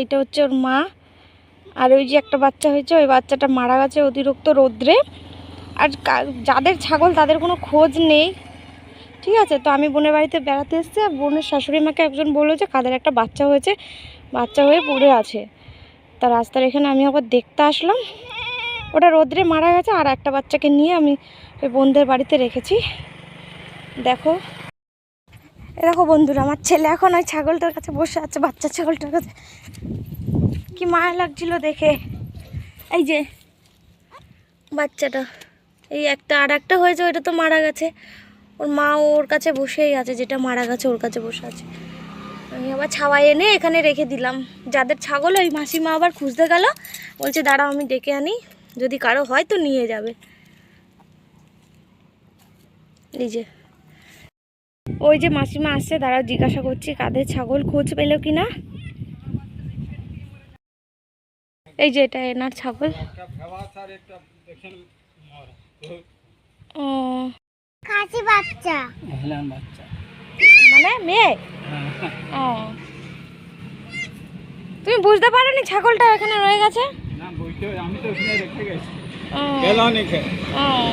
এইটা হচ্ছে ওর মা। আর ওই যে একটা বাচ্চা হয়েছে, ওই বাচ্চাটা মারা গেছে অতিরিক্ত রৌদ্রে। আর যাদের ছাগল তাদের কোনো খোঁজ নেই। ঠিক আছে? তো আমি বোনের বাড়িতে বেড়াতে এসেছি আর বোনের শাশুড়ি মাকে একজন বলল যে, কাদের একটা বাচ্চা হয়েছে, বাচ্চা হয়ে পড়ে আছে। তা রাস্তার এখানে আমি আবার দেখতে আসলাম। ওটা রোদ্রে মারা গেছে আর একটা বাচ্চাকে নিয়ে আমি ওই বোনদের বাড়িতে রেখেছি। দেখো দেখো বন্ধুরা, আমার ছেলে এখন ওই ছাগলটার কাছে বসে আছে, বাচ্চা ছাগলটার কাছে। কি মায়া লাগছিল দেখে। এই যে বাচ্চাটা, এই একটা, আর একটা হয়েছে, ওইটা তো মারা গেছে। ওর মা ওর কাছে বসেই আছে, যেটা মারা গেছে, ওর কাছে বসে আছে। আমি আবার ছাওয়াই এনে এখানে রেখে দিলাম। যাদের ছাগল, ওই মাসিমা আবার খুঁজতে গেল। বলছে, দাঁড়াও, আমি ডেকে আনি। যদি কারও হয় তো নিয়ে যাবে। এই যে ওই যে মাসিমা আসছে তারা জিজ্ঞাসা করছি কাদের ছাগল খোঁজ পেল কি না এই যে এটা এনার ছাগল। ও। খাসি বাচ্চা। বাচ্চা। মানে মেয়ে? ও। তুমি বুঝতে পারোনি ছাগলটা এখানে রয়ে গেছে? না বুঝতে আমি তো ওখানে রেখে গেছি। ও, গেল নাকি ও।